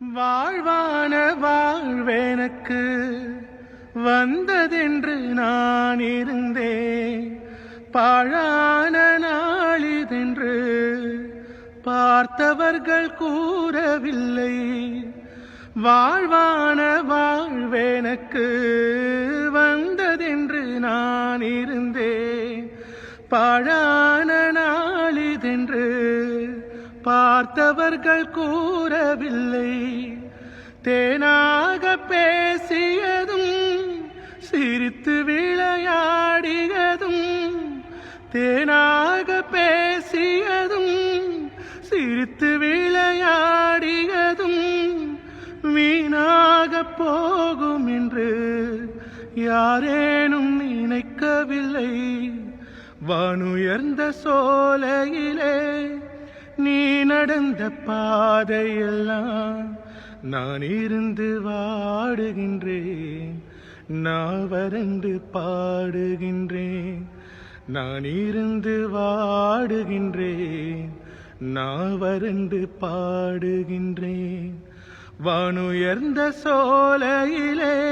வாழ்வான வாழ்வெனக்கு வந்ததென்று நான் இருந்தேன். பாழான நாளிதென்று பார்த்தவர்கள் கூறவில்லை. வாழ்வான வாழ்வெனக்கு வந்ததென்று நான் இருந்தேன். பாழான பார்த்தவர்கள் கூறவில்லை. தேனாக பேசியதும் சிரித்து விளையாடியதும் தேனாக பேசியதும் சிரித்து விளையாடியதும் வீணாக போகும் என்று யாரேனும் நினைக்கவில்லை. வானுயர்ந்த சோலையிலே நீ நடந்த பாதையெல்லாம் நான் இருந்து வாடுகின்றேன். நான் வறண்டு பாடுகின்றேன். நான் இருந்து வாடுகின்றேன். நான் வறண்டு பாடுகின்றேன். வானுயர்ந்த சோலையிலே